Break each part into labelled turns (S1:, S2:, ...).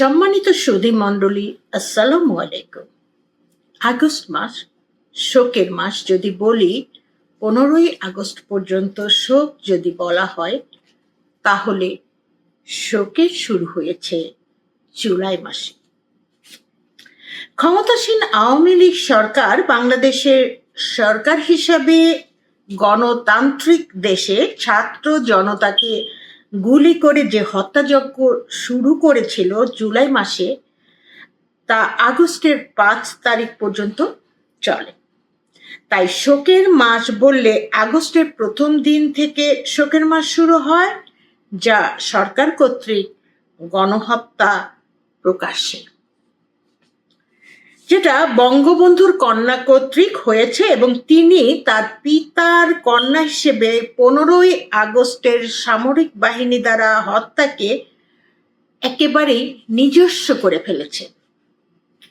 S1: সম্মানিত সুধী মণ্ডলী, আসসালামু আলাইকুম। আগস্ট মাস, শোকের মাস যদি বলি, পনেরোই আগস্ট পর্যন্ত শোক যদি বলা হয়, তাহলে শোকের শুরু হয়েছে জুলাই মাসে। ক্ষমতাসীন আওয়ামী লীগ সরকার বাংলাদেশের সরকার হিসাবে গণতান্ত্রিক দেশে ছাত্র জনতাকে গুলি করে যে হত্যাযজ্ঞ শুরু করেছিল জুলাই মাসে, তা আগস্টের পাঁচ তারিখ পর্যন্ত চলে। তাই শোকের মাস বললে আগস্টের প্রথম দিন থেকে শোকের মাস শুরু হয়, যা সরকার কর্তৃক গণহত্যা প্রকাশ্যে। যেটা বঙ্গবন্ধুর কন্যা কর্তৃক হয়েছে এবং তিনি তার পিতার কন্যা হিসেবে পনেরোই আগস্টের সামরিক বাহিনী দ্বারা হত্যাকে একেবারেই নিজস্ব করে ফেলেছে।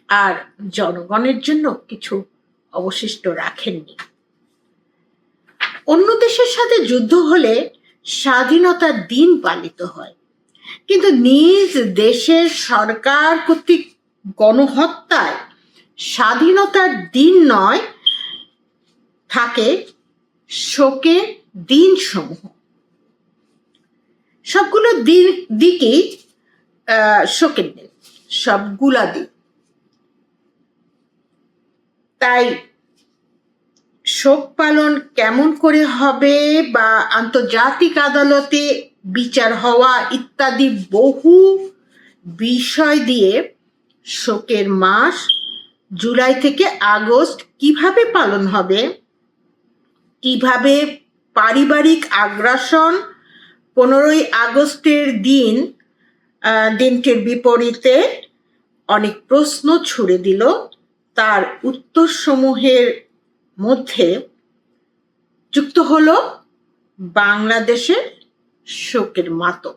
S1: আর জনগণের জন্য কিছু অবশিষ্ট রাখেননি। অন্য দেশের সাথে যুদ্ধ হলে স্বাধীনতার দিন পালিত হয়। কিন্তু নিজ দেশের সরকার কর্তৃক গণহত্যায় স্বাধীনতার দিন নয়, থাকে শোকের দিন সমূহ সবগুলো দিন, দিকেই শোকের দিন, সবগুলা দিন। তাই শোক পালন কেমন করে হবে বা আন্তর্জাতিক আদালতে বিচার হওয়া ইত্যাদি বহু বিষয় দিয়ে শোকের মাস জুলাই থেকে আগস্ট কীভাবে পালন হবে? কীভাবে পারিবারিক আগ্রাসন? পনেরোই আগস্টের দিন দিনটির বিপরীতে অনেক প্রশ্ন ছুড়ে দিল। তার উত্তরসমূহের মধ্যে যুক্ত হলো বাংলাদেশের শোকের মাতম।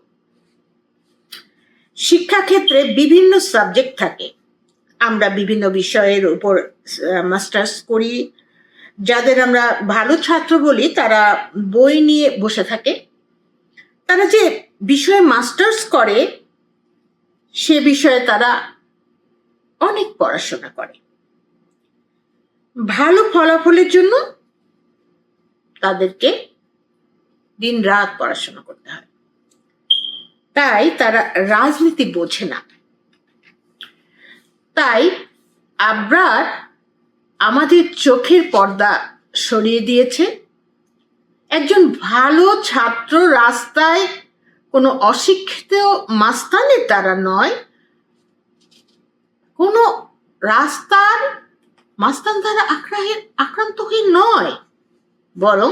S1: শিক্ষাক্ষেত্রে বিভিন্ন সাবজেক্ট থাকে। আমরা বিভিন্ন বিষয়ের উপর মাস্টার্স করি। যাদের আমরা ভালো ছাত্র বলি, তারা বই নিয়ে বসে থাকে। তারা যে বিষয়ে মাস্টার্স করে, সে বিষয়ে তারা অনেক পড়াশোনা করে। ভালো ফলাফলের জন্য তাদেরকে দিন রাত পড়াশোনা করতে হয়। তাই তারা রাজনীতি বোঝে না। তাই আবরার আমাদের চোখের পর্দা সরিয়ে দিয়েছে। একজন ভালো ছাত্র রাস্তায় কোনো অশিক্ষিত মাস্তানের দ্বারা নয়। কোনো রাস্তার মাস্তান দ্বারা আক্রাহের আক্রান্ত হয়ে নয়, বরং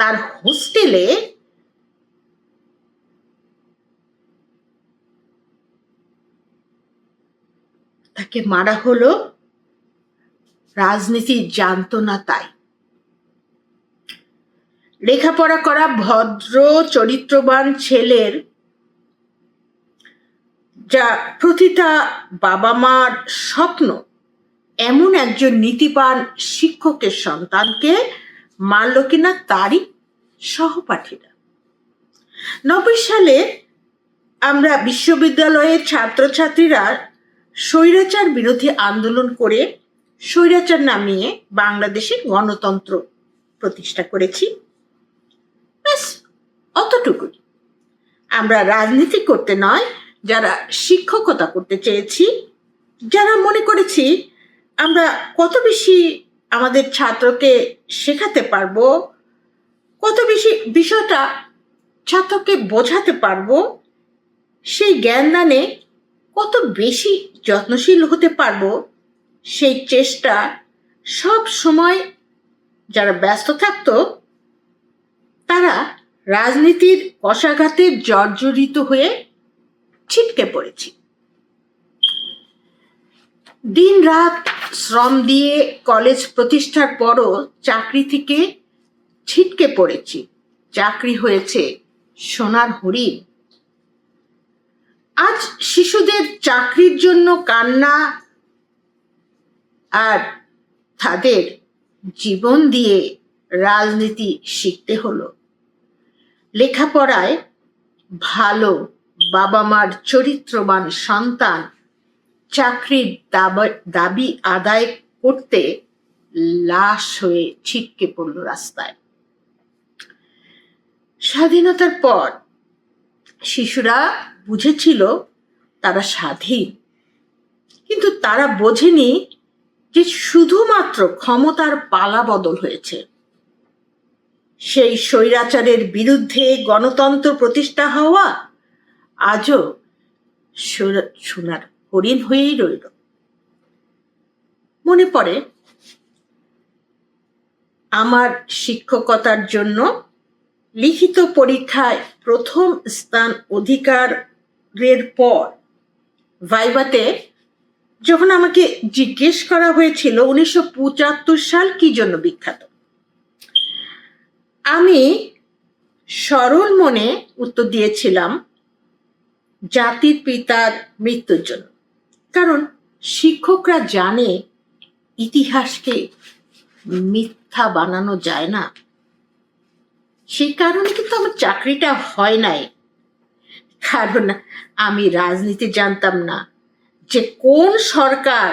S1: তার হোস্টেলে তাকে মারা হলো। রাজনীতি জানতো না তাই। লেখাপড়া করা ভদ্র, চরিত্রবান ছেলের যা প্রতিটা বাবা মার স্বপ্ন, এমন একজন নীতিবান শিক্ষকের সন্তানকে মারল কিনা তারই সহপাঠীরা। নব্বই সালে আমরা বিশ্ববিদ্যালয়ের ছাত্রছাত্রীরা স্বৈরাচার বিরোধী আন্দোলন করে স্বৈরাচার নামিয়ে বাংলাদেশে গণতন্ত্র প্রতিষ্ঠা করেছি। ব্যাস, অতটুকুই। আমরা রাজনীতি করতে নয়, যারা শিক্ষকতা করতে চেয়েছি, যারা মনে করেছি আমরা কত বেশি আমাদের ছাত্রকে শেখাতে পারব, কত বেশি বিষয়টা ছাত্রকে বোঝাতে পারব, সেই জ্ঞানদানে কত বেশি যত্নশীল হতে পারব, সেই চেষ্টা সব সময় যারা ব্যস্ত থাকতো, তারা রাজনীতির কষাঘাতে জর্জরিত হয়ে ছিটকে পড়েছি। দিন রাত শ্রম দিয়ে কলেজ প্রতিষ্ঠার পরও চাকরি থেকে ছিটকে পড়েছি। চাকরি হয়েছে সোনার হরিণ। আজ শিশুদের চাকরির জন্য কান্না আর তাদের জীবন দিয়ে রাজনীতি শিখতে হলো। লেখাপড়ায় ভালো বাবা মার চরিত্রবান সন্তান চাকরির দাবা- আদায় করতে লাশ হয়ে ছিটকে পড়ল রাস্তায়। স্বাধীনতার পর শিশুরা বুঝেছিল তারা স্বাধীন। কিন্তু তারা বোঝেনি যে শুধুমাত্র ক্ষমতার পালা বদল হয়েছে। সেই স্বৈরাচারের বিরুদ্ধে গণতন্ত্র প্রতিষ্ঠা হওয়া আজও সোনা- সোনার হরিণ হয়েই রইল। মনে পড়ে, আমার শিক্ষকতার জন্য লিখিত পরীক্ষায় প্রথম স্থান অধিকারের পর ভাইবাতে যখন আমাকে জিজ্ঞেস করা হয়েছিল উনিশশো পঁচাত্তর সাল কি জন্য বিখ্যাত? আমি সরল মনে উত্তর দিয়েছিলাম, জাতির পিতার মৃত্যুর জন্য। কারণ শিক্ষকরা জানে ইতিহাসকে মিথ্যা বানানো যায় না। সেই কারণে কিন্তু আমার চাকরিটা হয় নাই। কারণ আমি রাজনীতি জানতাম না যে কোন সরকার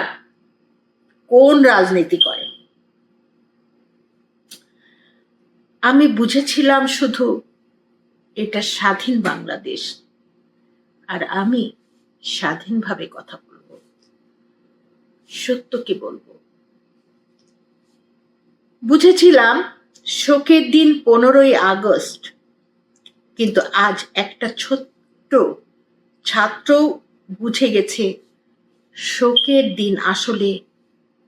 S1: কোন রাজনীতি করে। আমি বুঝেছিলাম শুধু এটা স্বাধীন বাংলাদেশ আর আমি স্বাধীনভাবে কথা বলব। সত্য কি বলব। বুঝেছিলাম শোকের দিন পনেরোই আগস্ট, কিন্তু আজ একটা ছোট্ট ছাত্র বুঝে গেছে শোকের দিন আসলে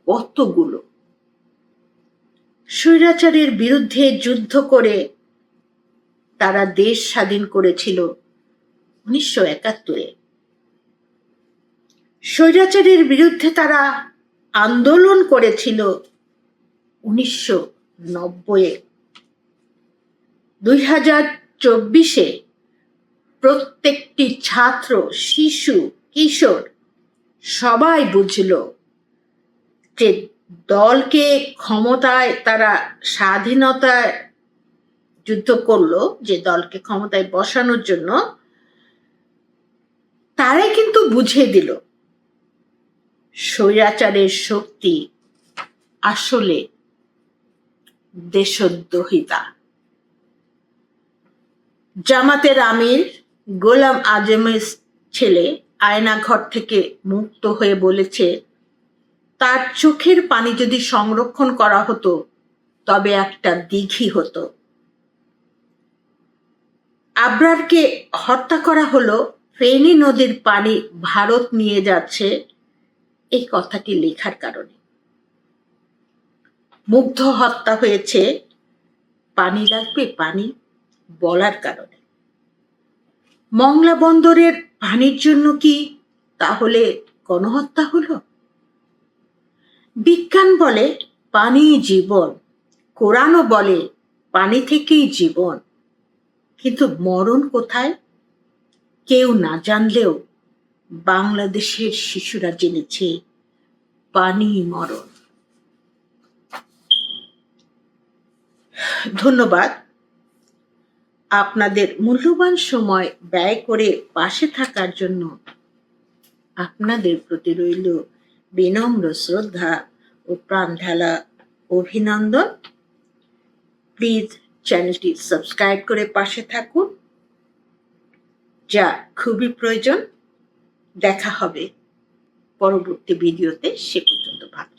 S1: কতগুলো। স্বৈরাচারের বিরুদ্ধে যুদ্ধ করে তারা দেশ স্বাধীন করেছিল উনিশশো একাত্তরে। স্বৈরাচারের বিরুদ্ধে তারা আন্দোলন করেছিল উনিশশো নব্বইয়ে। দুই হাজার চব্বিশে প্রত্যেকটি ছাত্র, শিশু, কিশোর সবাই বুঝল যে দলকে ক্ষমতায় তারা স্বাধীনতায় যুদ্ধ করল, যে দলকে ক্ষমতায় বসানোর জন্য, তারাই কিন্তু বুঝিয়ে দিল স্বৈরাচারের শক্তি আসলে দেশদ্রোহিতা। জামাতের আমির গোলাম আজমের ছেলে আয়নাঘর থেকে মুক্ত হয়ে বলেছে, তার চোখের পানি যদি সংরক্ষণ করা হতো, তবে একটা দিঘি হতো। আবরারকে হত্যা করা হলো, ফেনী নদীর পানি ভারত নিয়ে যাচ্ছে এই কথাটি লেখার কারণে। মুগ্ধ হত্যা হয়েছে, পানি লাগবে পানি বলার কারণে। মংলা বন্দরের পানির জন্য কি তাহলে গণহত্যা হলো? বিজ্ঞান বলে পানি জীবন, কোরআনও বলে পানি থেকেই জীবন। কিন্তু মরণ কোথায়? কেউ না জানলেও বাংলাদেশের শিশুরা জেনেছে পানি মরণ। ধন্যবাদ। আপনাদের মূল্যবান সময় ব্যয় করে পাশে থাকার জন্য আপনাদের প্রতি রইল বিনম্র শ্রদ্ধা ও প্রাণ ঢালা অভিনন্দন। প্লিজ চ্যানেলটি সাবস্ক্রাইব করে পাশে থাকুন, যা খুবই প্রয়োজন। দেখা হবে পরবর্তী ভিডিওতে, সে পর্যন্ত ভালো